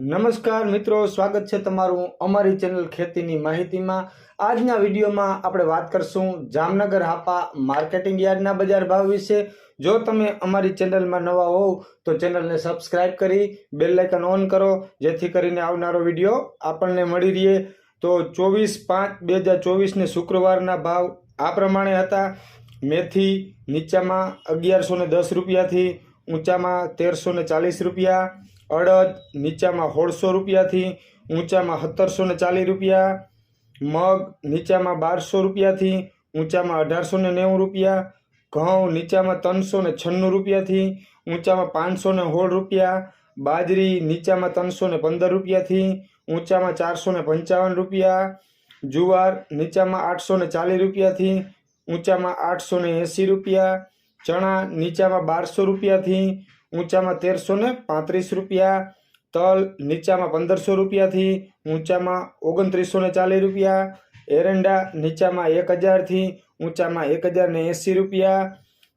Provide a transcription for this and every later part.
નમસ્કાર મિત્રો, સ્વાગત છે તમારું અમારી ચેનલ ખેતીની માહિતીમાં. આજના વિડીયોમાં આપણે વાત કરશું જામનગર હાપા માર્કેટિંગ યાર્ડના બજાર ભાવ વિશે. જો તમે અમારી ચેનલમાં નવા હોવ, તો ચેનલને સબસ્ક્રાઇબ કરી, બેલ આઇકન ઓન કરો, જેથી કરીને આવનારો વીડિયો આપણને મળી રહે. તો ચોવીસ પાંચ બે હજાર ચોવીસને શુક્રવારના ભાવ આ પ્રમાણે હતા. મેથી નીચામાં અગિયારસો ને દસ રૂપિયાથી ઊંચામાં તેરસો ચાલીસ રૂપિયા. અડદ, નીચામાં સોળસો રૂપિયાથી, ઊંચામાં સત્તરસો ને ચાલીસ રૂપિયા, મગ, નીચામાં બારસો રૂપિયાથી, ઊંચામાં અઢારસો ને નેવું રૂપિયા, ઘઉં, નીચામાં ત્રણસો ને છન્નું રૂપિયાથી, ઊંચામાં પાંચસો ને સોળ રૂપિયા, બાજરી, નીચામાં ત્રણસો ને પંદર રૂપિયાથી, ઊંચામાં ચારસો ને પંચાવન રૂપિયા, જુવાર, નીચામાં આઠસો ને ચાલીસ રૂપિયાથી, ઊંચામાં આઠસો ને એંસી રૂપિયા, ચણા, નીચામાં બારસો રૂપિયાથી ઊંચામાં તેરસો ને પાંત્રીસ રૂપિયા, તલ નીચામાં પંદરસો રૂપિયાથી, ઊંચામાં ઓગણત્રીસો ને ચાલીસ રૂપિયા, એરંડા નીચામાં એક હજારથી, ઊંચામાં એક હજાર ને એંસી રૂપિયા,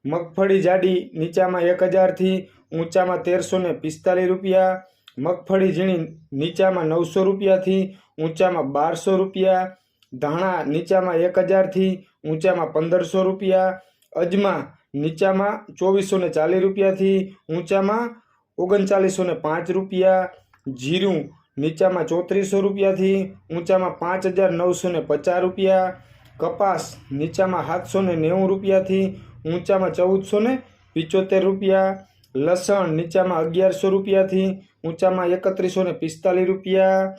મગફળી જાડી નીચામાં એક હજારથી, ઊંચામાં તેરસો ને પિસ્તાલીસ રૂપિયા, મગફળી ઝીણી નીચામાં નવસો રૂપિયાથી, ઊંચામાં બારસો રૂપિયા, ધાણા નીચામાં એક હજારથી, ઊંચામાં પંદરસો રૂપિયા, અજમા નીચામાં ચોવીસો ને ચાલીસ રૂપિયાથી ઊંચામાં ઓગણચાલીસો ને પાંચ રૂપિયા. જીરું નીચામાં ચોત્રીસો રૂપિયાથી ઊંચામાં પાંચ હજાર નવસો ને પચાસ રૂપિયા. કપાસ નીચામાં સાતસો ને નેવું રૂપિયાથી ઊંચામાં ચૌદસો ને પિચોતેર રૂપિયા. લસણ નીચામાં અગિયારસો રૂપિયાથી ઊંચામાં એકત્રીસો ને પિસ્તાલીસ રૂપિયા.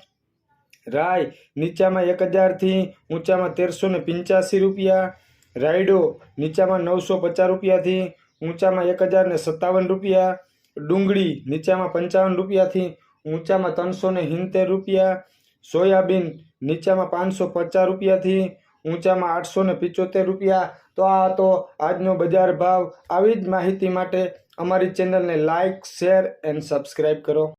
રાય નીચામાં એક હજારથી ઊંચામાં તેરસો ને પંચ્યાસી રૂપિયા. રાયડો નીચામાં નવસો પચાસ રૂપિયાથી ઊંચામાં એક હજાર ને સત્તાવન રૂપિયા, ડુંગળી નીચામાં પંચાવન રૂપિયાથી ઊંચામાં ત્રણસો ને સિત્તેર રૂપિયા, સોયાબીન નીચામાં પાંચસો પચાસ રૂપિયાથી ઊંચામાં આઠસો ને પિચોતેર રૂપિયા. તો આ હતો આજનો બજાર ભાવ. આવી જ માહિતી માટે અમારી ચેનલને લાઇક શેર એન્ડ સબસ્ક્રાઈબ કરો.